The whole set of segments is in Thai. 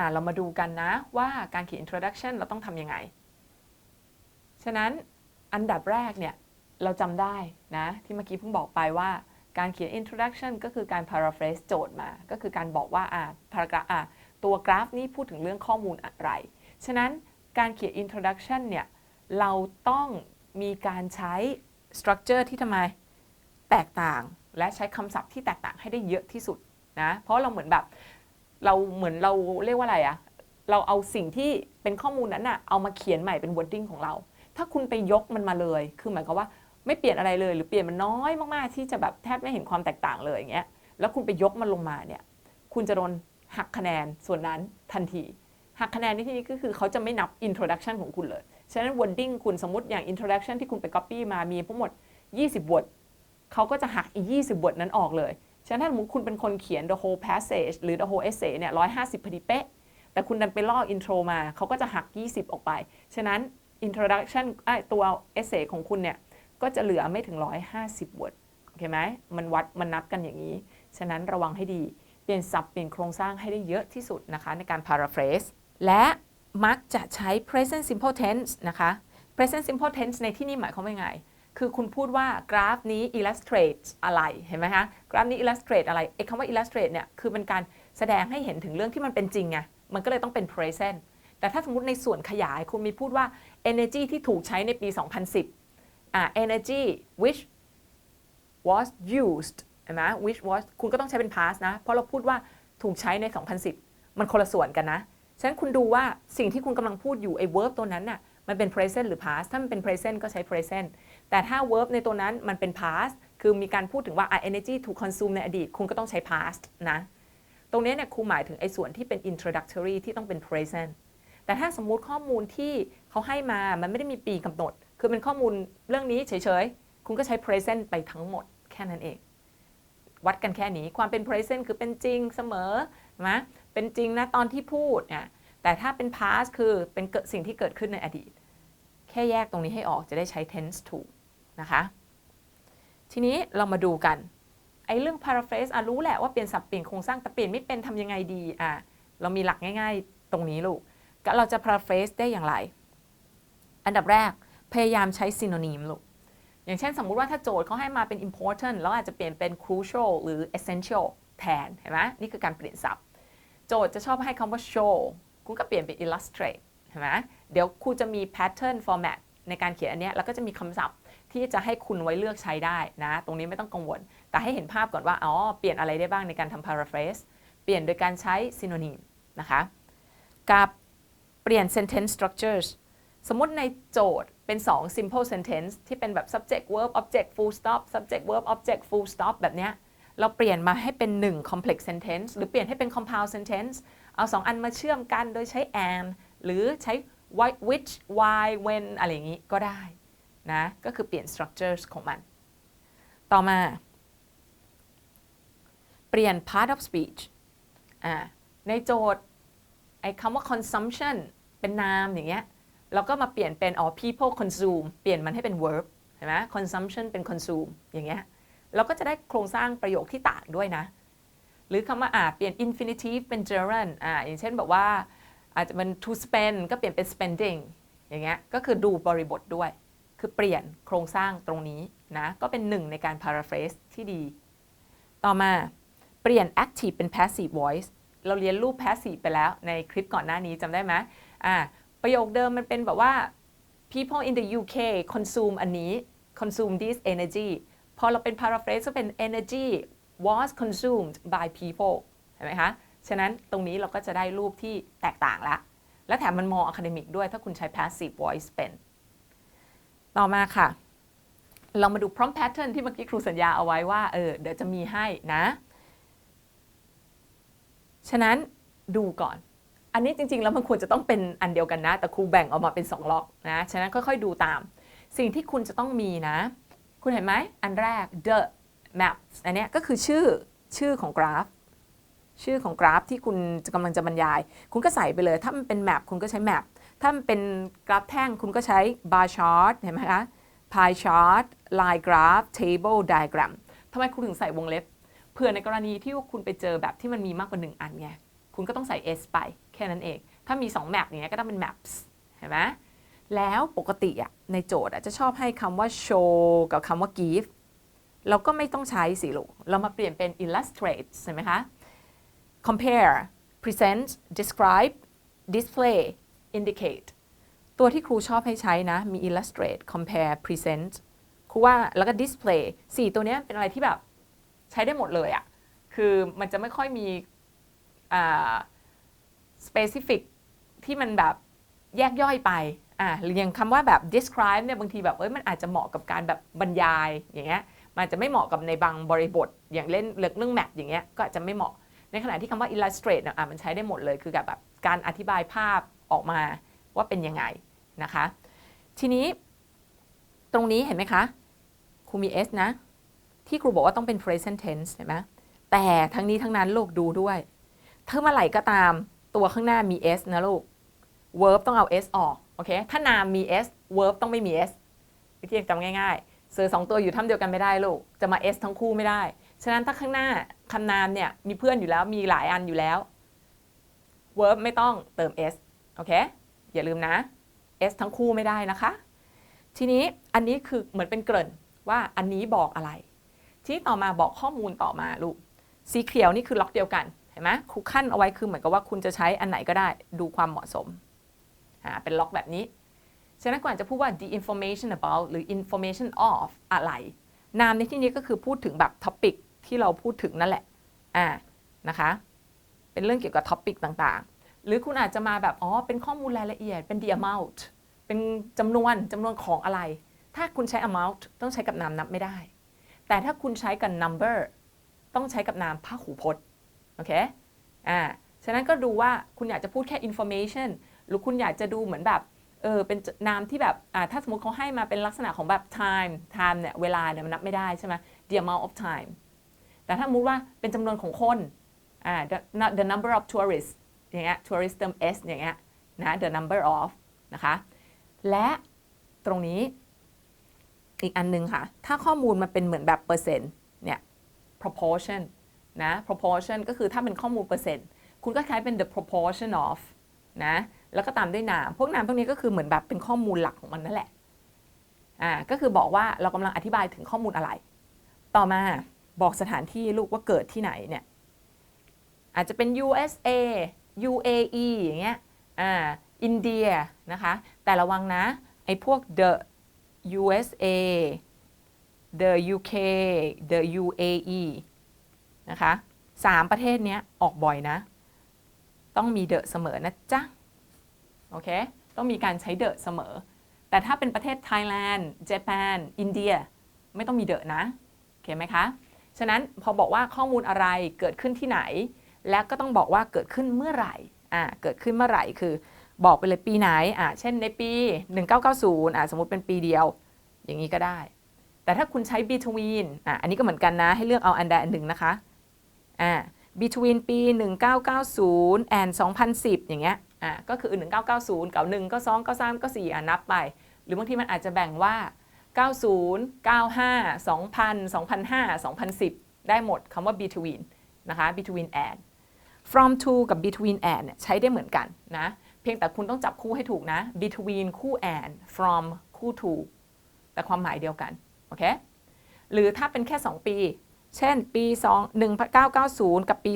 อ่าเรามาดูกันนะว่าการเขียน introduction เราต้องทำยังไง ฉะนั้นอันดับแรกเนี่ยเราจำได้นะที่เมื่อกี้เพิ่งบอกไปว่าการเขียน introduction ก็คือการ paraphrase โจทย์มา ก็คือการบอกว่าอ่า paragraph อ่าตัวกราฟนี้พูดถึงเรื่องข้อมูลอะไร ฉะนั้นการเขียน introduction เนี่ยเราต้องมีการใช้ structure ที่ทำไมแตกต่าง และใช้คำศัพท์ที่แตกต่างให้ได้เยอะที่สุดนะ เพราะเราเหมือนแบบ เราเหมือนเราเรียกว่าอะไรอะเราเอาสิ่งที่เป็นข้อมูลนั้นอะเอามาเขียนใหม่เป็น wording ของเรา ถ้าคุณไปยกมันมาเลย คือหมายความว่าไม่เปลี่ยนอะไรเลย หรือเปลี่ยนมันน้อยมากๆที่จะแบบแทบไม่เห็นความแตกต่างเลยอย่างเงี้ย แล้วคุณไปยกมันลงมาเนี่ย คุณจะโดนหักคะแนนส่วนนั้นทันที หักคะแนนในที่นี้ก็คือเขาจะไม่นับ introduction ของคุณเลย ฉะนั้น wording คุณสมมติอย่าง introduction ที่คุณไป copy มามีทั้งหมด 20 word เขาก็จะหักอีก 20 word นั้นออกเลย ฉะนั้นถ้าสมมติคุณเป็นคนเขียน the whole passage หรือ the whole essay เนี่ย150พอดีเป๊ะ แต่คุณดันไปลอก intro มา เขาก็จะหัก 20 ออกไป ฉะนั้น introduction ตัว essay ของคุณเนี่ย ก็จะเหลือไม่ถึง 150 word โอเคไหมมันวัดมันนับกันอย่างนี้ ฉะนั้นระวังให้ดี เปลี่ยนศัพท์เปลี่ยนโครงสร้างให้ได้เยอะที่สุดนะคะ ในการ paraphrase และมักจะใช้ present simple tense นะคะ present simple tense ในที่นี้หมายความว่าไง คือคุณพูดว่ากราฟนี้ illustrate อะไรเห็นไหมคะกราฟนี้ illustrate อะไรไอ้คำว่า illustrate เนี่ยคือเป็นการแสดงให้เห็นถึงเรื่องที่มันเป็นจริงไงมันก็เลยต้องเป็น present แต่ถ้าสมมติในส่วนขยายคุณมีพูดว่า energy ที่ถูกใช้ในปี 2010อ่า energy which was used เห็นไหม which was คุณก็ต้องใช้เป็น past นะ เพราะเราพูดว่าถูกใช้ใน 2010 มันคนละส่วนกันนะ ฉะนั้นคุณดูว่าสิ่งที่คุณกำลังพูดอยู่ไอ้ verb ตัวนั้นน่ะมันเป็น present หรือ past ถ้ามันเป็น present ก็ใช้ present แต่ถ้า verb ในตัวนั้นมันเป็น past คือมีการพูดถึงว่า energy ถูก consume ในอดีต คุณก็ต้องใช้ past นะ ตรงนี้เนี่ยครูหมายถึงไอ้ส่วนที่เป็น introductory ที่ต้องเป็น present แต่ถ้าสมมุติข้อมูลที่เขาให้มา มันไม่ได้มีปีกำหนด คือเป็นข้อมูลเรื่องนี้เฉยๆ คุณก็ใช้ present ไปทั้งหมดแค่นั้นเอง วัดกันแค่นี้ ความเป็น present คือเป็นจริงเสมอนะเป็นจริงนะตอนที่พูดเนี่ยแต่ถ้าเป็น past คือเป็นเกิดสิ่งที่เกิดขึ้นในอดีต แค่แยกตรงนี้ให้ออกจะได้ใช้ tense ถูก นะคะ ทีนี้เรามาดูกัน ไอ้เรื่อง paraphrase อะรู้แหละว่าเปลี่ยนศัพท์เปลี่ยนโครงสร้างแต่เปลี่ยนไม่เป็นทำยังไงดีอะเรามีหลักง่าย ๆ ตรงนี้ลูกเราจะ paraphrase ได้อย่างไร อันดับแรกพยายามใช้ synonym ลูกอย่างเช่นสมมุติว่าถ้าโจทย์เขาให้มาเป็น important แล้วอาจจะเปลี่ยนเป็น crucial หรือ essential แทนเห็นไหมนี่คือการเปลี่ยนศัพท์ โจทย์จะชอบให้คำว่า show คุณก็เปลี่ยนเป็น illustrate เห็นไหมเดี๋ยวครูจะมี pattern format ในการเขียนอันเนี้ยแล้วก็จะมีคำศัพท์ ที่จะให้คุณไว้เลือกใช้ได้นะ ตรงนี้ไม่ต้องกังวล แต่ให้เห็นภาพก่อนว่า อ๋อ เปลี่ยนอะไรได้บ้างในการทำ paraphrase เปลี่ยนโดยการใช้ synonym นะคะ กับเปลี่ยน sentence structures สมมติในโจทย์เป็น 2 simple sentence ที่เป็นแบบ subject verb object full stop subject verb object full stop แบบเนี้ยเราเปลี่ยนมาให้เป็น 1 complex sentence หรือเปลี่ยนให้เป็น compound sentence เอา 2 อันมาเชื่อมกันโดยใช้ and หรือใช้ why which why when อะไรอย่างนี้ก็ได้ นะก็คือเปลี่ยน structures ของมัน ต่อมา เปลี่ยน part of speech อ่าในโจทย์ไอ้คำว่า consumption เป็นนามอย่างเงี้ยเราก็มาเปลี่ยนเป็นอ๋อ people consume เปลี่ยนมันให้เป็น verb เห็นไหม consumption เป็น consume อย่างเงี้ยเราก็จะได้โครงสร้างประโยคที่ต่างด้วยนะ หรือคำว่าอ่าเปลี่ยน infinitive เป็น gerund อ่าอย่างเช่นแบบว่าอาจจะเป็น to spend ก็เปลี่ยนเป็น spending อย่างเงี้ยก็คือดูบริบทด้วย คือเปลี่ยนโครงสร้างตรงนี้นะก็เป็นหนึ่งในการ paraphrase ที่ดี ต่อมาเปลี่ยน active เป็น passive voice เราเรียนรูป passive ไปแล้วในคลิปก่อนหน้านี้จำได้ไหมอ่าประโยคเดิมมันเป็นแบบว่า people in the UK consume อันนี้ consume this energy พอเราเป็น paraphrase ก็เป็น energy was consumed by people เห็นไหมคะ ฉะนั้นตรงนี้เราก็จะได้รูปที่แตกต่างละ และแถมมันมอ academic ด้วยถ้าคุณใช้ passive voice เป็น ต่อมาค่ะ เรามาดู prompt pattern ที่เมื่อกี้ครูสัญญาเอาไว้ว่า เออ เดี๋ยวจะมีให้นะ ฉะนั้นดูก่อน อันนี้จริง ๆ แล้วมันควรจะต้องเป็นอันเดียวกันนะ แต่ครูแบ่งออกมาเป็น 2 ล็อกนะ ฉะนั้นค่อย ๆ ดูตาม สิ่งที่คุณจะต้องมีนะ คุณเห็นไหม อันแรก the map อันนี้ก็คือชื่อชื่อของกราฟ ชื่อของกราฟที่คุณกำลังจะบรรยาย คุณก็ใส่ไปเลย ถ้ามันเป็น map คุณก็ใช้ map ถ้ามันเป็นกราฟแท่งคุณก็ใช้ bar chart เห็นไหมคะ pie chart line graph table diagram ทำไมคุณถึงใส่วงเล็บ เผื่อในกรณีที่ว่าคุณไปเจอแบบที่มันมีมากกว่า 1 อันไง คุณก็ต้องใส่ s ไปแค่ค่นั้นเอง ถ้ามี 2 map อย่างเงี้ยก็ต้องเป็น maps เห็นไหมแล้วปกติอะในโจทย์อะจะชอบให้คำว่า show กับคำว่า give เราก็ไม่ต้องใช้สิลูก เรามาเปลี่ยนเป็น illustrate ใช่ไหมคะ compare present describe display indicate ตัวที่ครูชอบให้ใช้นะ มี illustrate compare present ครูว่าแล้วก็ display สี่ตัวนี้เป็นอะไรที่แบบใช้ได้หมดเลยอะคือมันจะไม่ค่อยมีอ่า specific ที่มันแบบแยกย่อยไปอ่าหรืออย่างคำว่าแบบ describe เนี่ยบางทีแบบเอ้ยมันอาจจะเหมาะกับการแบบบรรยายอย่างเงี้ยมันอาจจะไม่เหมาะกับในบางบริบท อย่างเล่นเรื่องแมปอย่างเงี้ยก็อาจจะไม่เหมาะในขณะที่คำว่า illustrate เนี่ยอะมันใช้ได้หมดเลยคือแบบการอธิบายภาพ ออกมาว่าเป็นยังไงนะคะ ทีนี้ตรงนี้เห็นไหมคะครูมี s นะ ที่ครูบอกว่าต้องเป็น present tense เห็นไหมแต่ทั้งนี้ทั้งนั้นลูกดูด้วยถ้าเมื่อไหร่ก็ตามตัวข้างหน้ามี s นะลูก verb ต้องเอา s ออก โอเค ถ้านามมี s verb ต้องไม่มี s วิธีจำง่ายๆ เสือสองตัวอยู่ถ้ำเดียวกันไม่ได้ลูก จะมา s ทั้งคู่ไม่ได้ ฉะนั้นถ้าข้างหน้าคำนามเนี่ยมีเพื่อนอยู่แล้วมีหลายอันอยู่แล้ว verb ไม่ต้องเติม s โอเค อย่าลืมนะ s ทั้งคู่ไม่ได้นะคะ ทีนี้อันนี้คือเหมือนเป็นเกริ่นว่าอันนี้บอกอะไร ที่ต่อมาบอกข้อมูลต่อมาลูก สีเขียวนี่คือล็อกเดียวกัน เห็นไหมครูขั้นเอาไว้คือเหมือนกับว่าคุณจะใช้อันไหนก็ได้ดูความเหมาะสม อ่า เป็นล็อกแบบนี้ ฉะนั้นก่อนจะพูดว่า the information about หรือ information of อะไร นามในที่นี้ก็คือพูดถึงแบบ topic ที่เราพูดถึงนั่นแหละ อ่า นะคะ เป็นเรื่องเกี่ยวกับ topic ต่าง หรือคุณอาจจะมาแบบอ๋อเป็นข้อมูลรายละเอียดเป็น the amount เป็นจำนวนจำนวนของอะไร ถ้าคุณใช้ amount ต้องใช้กับนามนับไม่ได้ แต่ถ้าคุณใช้กับ number ต้องใช้กับนามพหูพจน์โอเคอ่าฉะนั้นก็ดูว่าคุณอยากจะพูดแค่ information หรือคุณอยากจะดูเหมือนแบบเออเป็นนามที่แบบอ่าถ้าสมมติเขาให้มาเป็นลักษณะของแบบ time time เนี่ยเวลาเนี่ยมันนับไม่ได้ใช่ไหม the amount of time แต่ถ้าสมมติว่าเป็นจำนวนของคนอ่า the the number of tourists อย่างเงี้ย tourist เติม s อย่างเงี้ยนะ the number of นะคะ และตรงนี้อีกอันหนึงค่ะ ถ้าข้อมูลมันเป็นเหมือนแบบเปอร์เซ็นต์เนี่ย proportion นะ proportion ก็คือถ้าเป็นข้อมูลเปอร์เซ็นต์ คุณก็ใช้เป็น the proportion of นะ แล้วก็ตามด้วยนาม พวกนามพวกนี้ก็คือเหมือนแบบเป็นข้อมูลหลักของมันนั่นแหละ อ่า ก็คือบอกว่าเรากำลังอธิบายถึงข้อมูลอะไร ต่อมาบอกสถานที่ลูกว่าเกิดที่ไหนเนี่ย อาจจะเป็น USA UAE อย่างเงี้ยอ่าอินเดียนะคะแต่ระวังนะไอ้พวก the USA the UK the UAE นะคะสามประเทศเนี้ยออกบ่อยนะ ต้องมีเดอะเสมอนะจ๊ะ โอเค ต้องมีการใช้เดอะเสมอ แต่ถ้าเป็นประเทศไทยแลนด์ญี่ปุ่นอินเดีย ไม่ต้องมีเดอะนะ โอเคไหมคะ ฉะนั้นพอบอกว่าข้อมูลอะไรเกิดขึ้นที่ไหน แล้วก็ต้องบอกว่าเกิดขึ้นเมื่อไหร่อ่าเกิดขึ้นเมื่อไหร่คือบอกไปเลยปีไหนอ่าเช่นในปี 1990อ่าสมมติเป็นปีเดียว อย่างนี้ก็ได้ แต่ถ้าคุณใช้ between อะอันนี้ก็เหมือนกันนะ ให้เลือกเอาอันใดอันหนึ่งนะคะอ่า between ปี 1990 and 2010 อย่างเงี้ยอ่าก็คือ 1990 91 92 93 94อะนับไป หรือบางทีมันอาจจะแบ่งว่า 90 95 2000 2005 2010 ได้หมดคำว่า between นะคะ between and from to กับ between and เนี่ยใช้ได้เหมือนกันนะ เพียงแต่คุณต้องจับคู่ให้ถูกนะ between คู่ and from คู่ to แต่ความหมายเดียวกัน โอเค หรือถ้าเป็นแค่ 2 ปี เช่น ปี 2 1990 กับปี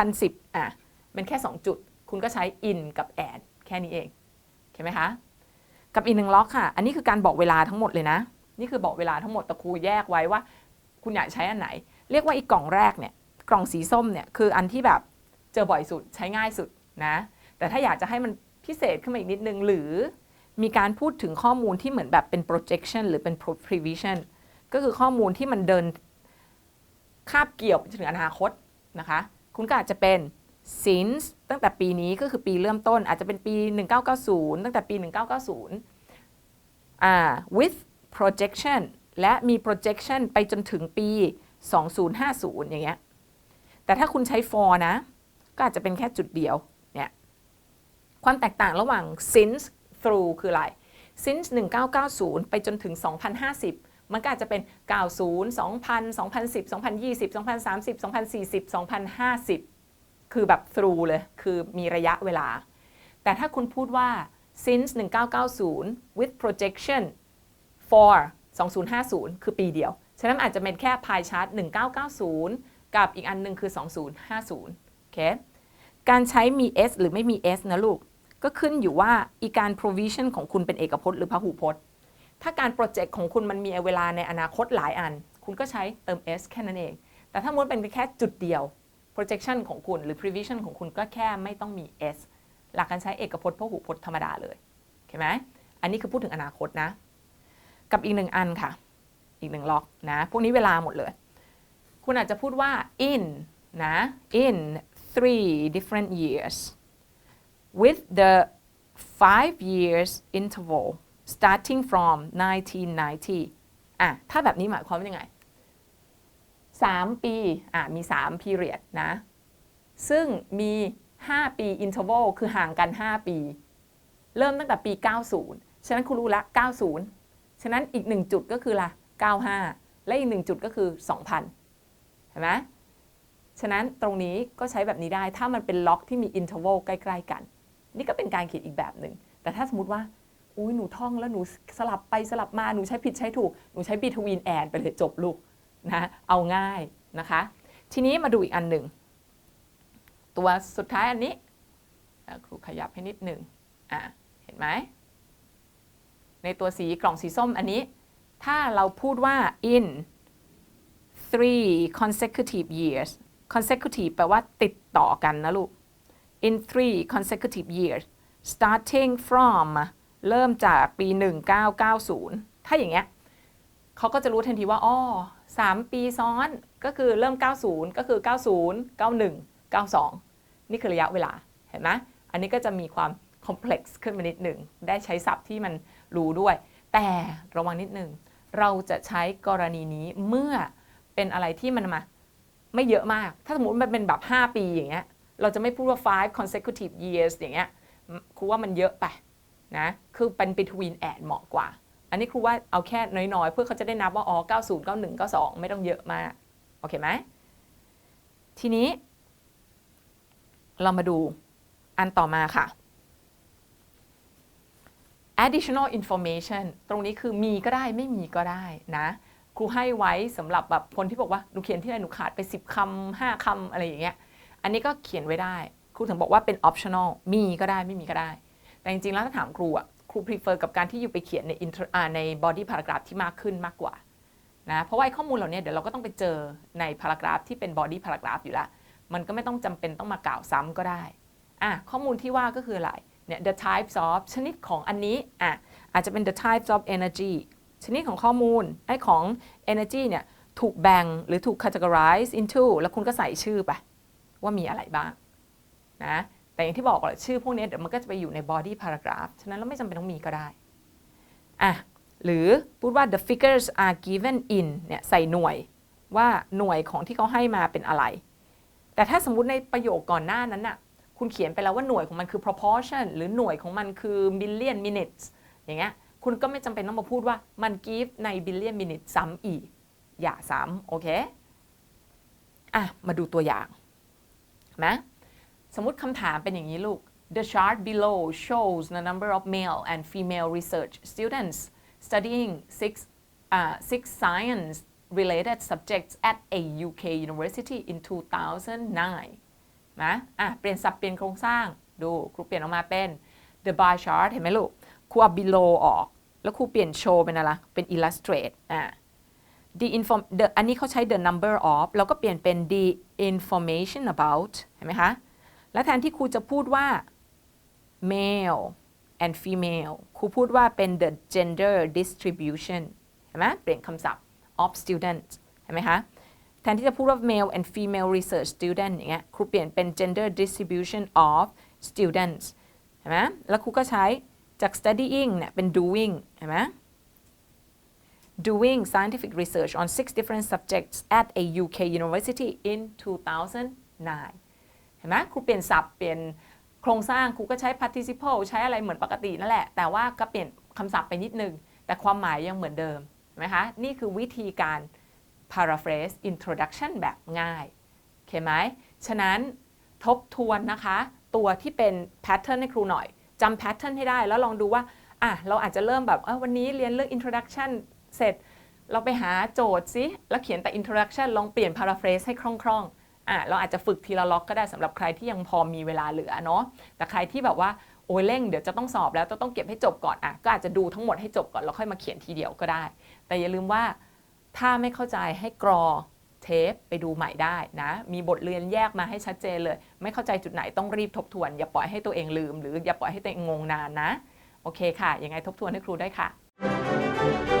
2010 อะ เป็นแค่ 2 จุด คุณก็ใช้ in กับ and แค่นี้เองเข้าไหมคะ กับอีกหนึ่งล็อกค่ะ อันนี้คือการบอกเวลาทั้งหมดเลยนะ นี่คือบอกเวลาทั้งหมดแต่ครูแยกไว้ว่า คุณอยากใช้อันไหน เรียกว่าอีกกล่องแรกเนี่ย กล่องสีส้มเนี่ย คืออันที่แบบ เจอบ่อยสุดใช้ง่ายสุดนะ แต่ถ้าอยากจะให้มันพิเศษขึ้นมาอีกนิดนึง หรือมีการพูดถึงข้อมูลที่เหมือนแบบเป็น projection หรือเป็น prevision ก็คือข้อมูลที่มันเดินคาบเกี่ยวไปถึงอนาคตนะคะ คุณก็อาจจะเป็น since ตั้งแต่ปีนี้ก็คือปีเริ่มต้นอาจจะเป็นปี 1990 ตั้งแต่ปี 1990อ่า with projection และมี projection ไปจนถึงปี 2050 อย่างเงี้ย แต่ถ้าคุณใช้ for นะ ก็อาจจะเป็นแค่จุดเดียวเนี่ยความแตกต่างระหว่าง since through คืออะไร since 1990 ไปจนถึง 2050 มันก็อาจจะเป็น 90 2000 2010 2020 2030 2040 2050 คือแบบ through เลย คือมีระยะเวลา แต่ถ้าคุณพูดว่า since 1990 with projection for 2050 คือปีเดียว ฉะนั้นอาจจะเป็นแค่พายชาร์ต1990 กับอีกอันหนึงคือ 2050 เคการใช้มี s หรือไม่มี s นะลูก ก็ขึ้นอยู่ว่าอีการ provision ของคุณเป็นเอกพจน์หรือพหูพจน์ ถ้าการ project ของคุณมันมีเวลาในอนาคตหลายอัน คุณก็ใช้เติม s แค่นั้นเอง แต่ถ้ามันเป็นแค่จุดเดียว projection ของคุณหรือ prevision ของคุณก็แค่ไม่ต้องมี s หลักการใช้เอกพจน์พหูพจน์ธรรมดาเลยโอเคไหมอันนี้คือพูดถึงอนาคตนะ กับอีกหนึ่งอันค่ะ อีกหนึ่งล็อกนะ พวกนี้เวลาหมดเลย คุณอาจจะพูดว่า in นะ in three different years with the five years interval starting from 1990อะถ้าแบบนี้หมายความว่ายังไง 3 ปีอะมี 3 period นะ ซึ่งมี 5 ปี interval คือห่างกัน 5 ปี เริ่มตั้งแต่ปี 90 ฉะนั้นคุณรู้ละ 90 ฉะนั้นอีก 1 จุดก็คือละ95 และอีก 1 จุดก็คือ 2,000 เห็นไหม ฉะนั้นตรงนี้ก็ใช้แบบนี้ได้ ถ้ามันเป็นล็อกที่มี interval ใกล้ๆกัน นี่ก็เป็นการเขียนอีกแบบหนึ่ง แต่ถ้าสมมติว่า อุ้ยหนูท่องแล้วหนูสลับไปสลับมา หนูใช้ผิดใช้ถูก หนูใช้ between and ไปเลยจบลูกนะ เอาง่ายนะคะ ทีนี้มาดูอีกอันหนึ่ง ตัวสุดท้ายอันนี้ครูขยับให้นิดหนึ่งอะเห็นไหม ในตัวสีกล่องสีส้มอันนี้ ถ้าเราพูดว่า in three consecutive years consecutive แปลว่าติดต่อกันนะลูก in three consecutive years starting from เริ่มจากปี 1990 ถ้าอย่างเงี้ยเขาก็จะรู้ทันทีว่าอ้อ3ปีซ้อนก็คือเริ่ม 90 ก็คือ 90 91 92 นี่คือระยะเวลา เห็นไหมอันนี้ก็จะมีความ complex ขึ้นมานิดหนึ่ง ได้ใช้ศัพท์ที่มันรู้ด้วย แต่ระวังนิดหนึ่ง เราจะใช้กรณีนี้เมื่อเป็นอะไรที่มันมา ไม่เยอะมาก ถ้าสมมติมันเป็นแบบ 5 ปีอย่างเงี้ย เราจะไม่พูดว่า five consecutive years อย่างเงี้ย ครูว่ามันเยอะไปนะ คือเป็น between ad เหมาะกว่า อันนี้ครูว่าเอาแค่น้อยๆ เพื่อเขาจะได้นับว่าอ๋อ90 91 92 ไม่ต้องเยอะมาก โอเคไหม ทีนี้ เรามาดูอันต่อมาค่ะ additional information ตรงนี้คือมีก็ได้ไม่มีก็ได้นะ ครูให้ไว้สำหรับแบบคนที่บอกว่าหนูเขียนที่ไหนหนูขาดไป 10คำ5คำอะไรอย่างเงี้ย อันนี้ก็เขียนไว้ได้ ครูถึงบอกว่าเป็น optional มีก็ได้ไม่มีก็ได้ แต่จริงๆแล้วถ้าถามครูอะครู prefer กับการที่อยู่ไปเขียนใน inter ใน body paragraph ที่มากขึ้นมากกว่านะเพราะว่าไอ้ข้อมูลเหล่านี้เดี๋ยวเราก็ต้องไปเจอใน paragraph ที่เป็น body paragraph อยู่แล้ว มันก็ไม่ต้องจำเป็นต้องมากล่าวซ้ำก็ได้อะข้อมูลที่ว่าก็คืออะไรเนี่ย the types of ชนิดของอันนี้อะอาจจะเป็น the types of energy ชนิดของข้อมูลไอ้ของ energy เนี่ยถูกแบ่งหรือถูก categorize into แล้วคุณก็ใส่ชื่อไป ว่ามีอะไรบ้างนะแต่อย่างที่บอกแหละชื่อพวกนี้เดี๋ยวมันก็จะไปอยู่ใน body paragraph ฉะนั้นเราไม่จำเป็นต้องมีก็ได้อะหรือพูดว่า the figures are given in เนี่ยใส่หน่วยว่าหน่วยของที่เขาให้มาเป็นอะไร แต่ถ้าสมมติในประโยคก่อนหน้านั้นน่ะคุณเขียนไปแล้วว่าหน่วยของมันคือ proportion หรือหน่วยของมันคือ billion minutes อย่างเงี้ย คุณก็ไม่จำเป็นต้องมาพูดว่ามัน give ใน billion minute ซ้ำอีก อย่าซ้ำโอเคอะมาดูตัวอย่างนะสมมติคำถามเป็นอย่างนี้ลูก The chart below shows the number of male and female research students studying six, uh, six science related subjects at a UK university in 2009นะอะเปลี่ยนสับเปลี่ยนโครงสร้างดูครูเปลี่ยนออกมาเป็น the bar chart เห็นไหมลูกครูเอา below ออก แล้วครูเปลี่ยน show เป็นอะไร เป็น illustrate อะ the inform the อันนี้เขาใช้ the number of แล้วก็เปลี่ยนเป็น the information about เห็นไหมคะ แล้วแทนที่ครูจะพูดว่า male and female ครูพูดว่าเป็น the gender distribution เห็นไหมเปลี่ยนคำศัพท์ of student เห็นไหมคะแทนที่จะพูดว่า male and female research student อย่างเงี้ยครูเปลี่ยนเป็น gender distribution of students เห็นไหมแล้วครูก็ใช้ จาก studying เนี่ยเป็น doing เห็นไหม doing scientific research on six different subjects at a UK university in 2009 เห็นไหมครูเปลี่ยนศัพท์เปลี่ยนโครงสร้างครูก็ใช้ participle ใช้อะไรเหมือนปกตินั่นแหละ แต่ว่าก็เปลี่ยนคำศัพท์ไปนิดนึง แต่ความหมายยังเหมือนเดิมนไหมคะนี่คือวิธีการ paraphrase introduction แบบง่ายโอเคไหม ฉะนั้นทบทวนนะคะ ตัวที่เป็นแพทเทิร์นให้ครูหน่อย จำแพทเทิร์นให้ได้ แล้วลองดูว่าอะเราอาจจะเริ่มแบบวันนี้เรียนเรื่อง introduction เสร็จ เราไปหาโจทย์สิแล้วเขียนแต่ introduction ลองเปลี่ยน paraphrase ให้คล่องๆอะเราอาจจะฝึกทีละล็อกก็ได้สำหรับใครที่ยังพอมีเวลาเหลือเนาะแต่ใครที่แบบว่าโอ้ยเร่งเดี๋ยวจะต้องสอบแล้วต้องเก็บให้จบก่อนอะก็อาจจะดูทั้งหมดให้จบก่อนแล้วค่อยมาเขียนทีเดียวก็ได้ แต่อย่าลืมว่าถ้าไม่เข้าใจให้กรอ เทปไปดูใหม่ได้นะ มีบทเรียนแยกมาให้ชัดเจนเลย ไม่เข้าใจจุดไหนต้องรีบทบทวน อย่าปล่อยให้ตัวเองลืม หรืออย่าปล่อยให้ตัวเองงงนานนะ โอเคค่ะ ยังไงทบทวนให้ครูได้ค่ะ